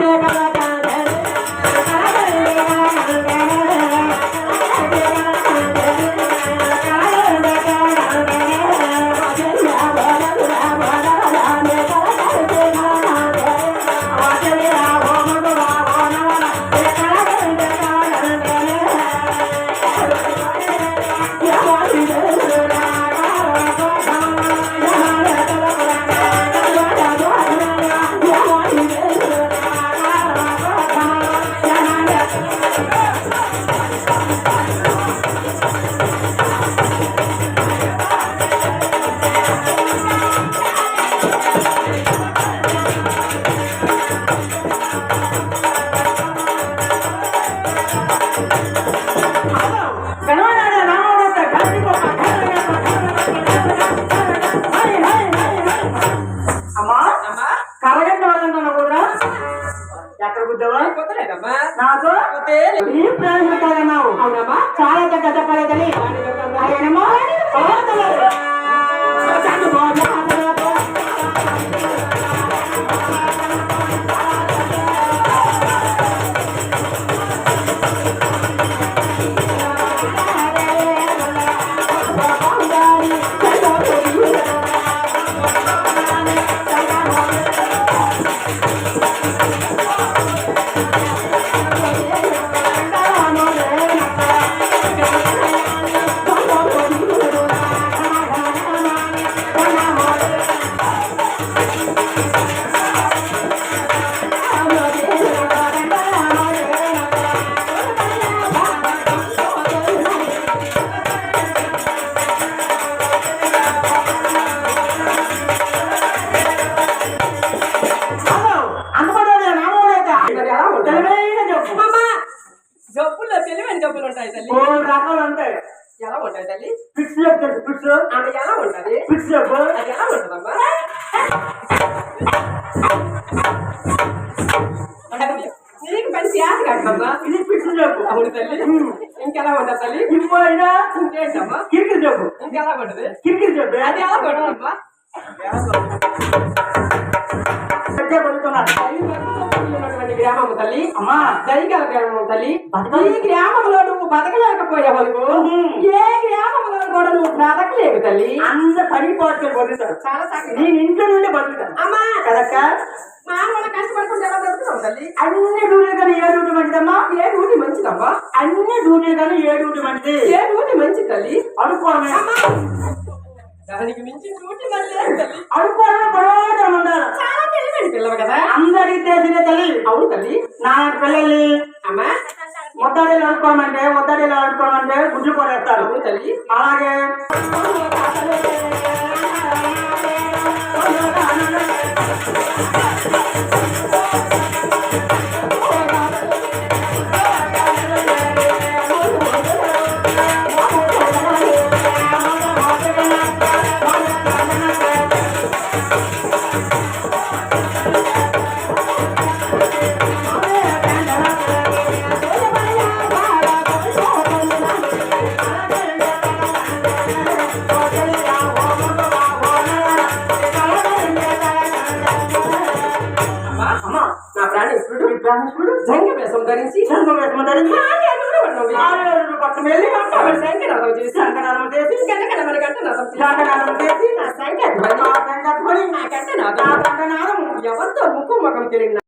అమ్మా అమ్మా కలగండి వాళ్ళంటున్నా కుదేలు. ఈ ప్రయోజనాలు అవునమ్మా. చాలా పెద్ద చెప్పలేదని ఆయనమో తెలివైన అమ్మా జబ్బుల్లో తెలివైన జబ్బులు ఉంటాయి తల్లి. మూడు రకాలు ఉంటాయి. ఎలా ఉంటాయి తల్లి? ఫిక్స్ చెప్పు తెలుసు ఫిక్స్ ఆమె ఎలా ఉంటది? ఫిక్స్ చెప్పు అది ఎలా ఉంటదమ్మా? నీకు పని చేయాలి కాదమ్మా? ఇది ఫిక్స్ చెప్పు. అవును తల్లి. ఇంకెలా ఉండదు తల్లి? ఇంకో అయినా ఇంకేంటమ్మా? కిరికిరి చెప్పు. ఇంకెలా ఉంటది? కిరికిరి చెప్పు. అది ఎలా ఉన్నటువంటి గ్రామము తల్లి. అమ్మా దైగల గ్రామం తల్లి. ఈ గ్రామంలో నువ్వు బతకలేకపోయావు ఏ గ్రామంలో కూడా నువ్వు బ్రతకలేవు తల్లి. అంత పడిపోతే బతుకుతాడు చాలా చక్కగా నేను ఇంట్లో నుండి బతుకుతాను. అమ్మా! కదక్క? అన్ని డ్యూటీలు కానీ ఏ డ్యూటీ మంచిదమ్మా ఏ డ్యూటీ మంచిదమ్మా. అన్ని డ్యూటీలు కానీ ఏ డ్యూటీ మంచిది. ఏ డ్యూటీ మంచి తల్లి అడుక్కోవడమే దానికి మించి తల్లి? అడుక్కోవడమే బరోజనం ఉండాలి. చాలా తెలివైన పిల్లవు కదా? అందరికి తెలిసిన తల్లి. అవును తల్లి. నాన్న పిల్లల్ని అమ్మా. ఆడుకోమంటే ముద్దడీలు ఆడుకోమంటే గుడ్లు కొడేస్తారు అవును తల్లి. అలాగే ఈ ప్రాణేశ్వరుడు జంగ వేషం ధరించి. సంఘం వేషము ధరించి. వెళ్ళి చేసి. చేసి. చేసి. నా కంఠనాదము ఎవరితో ముక్కు ముఖం తెలియదు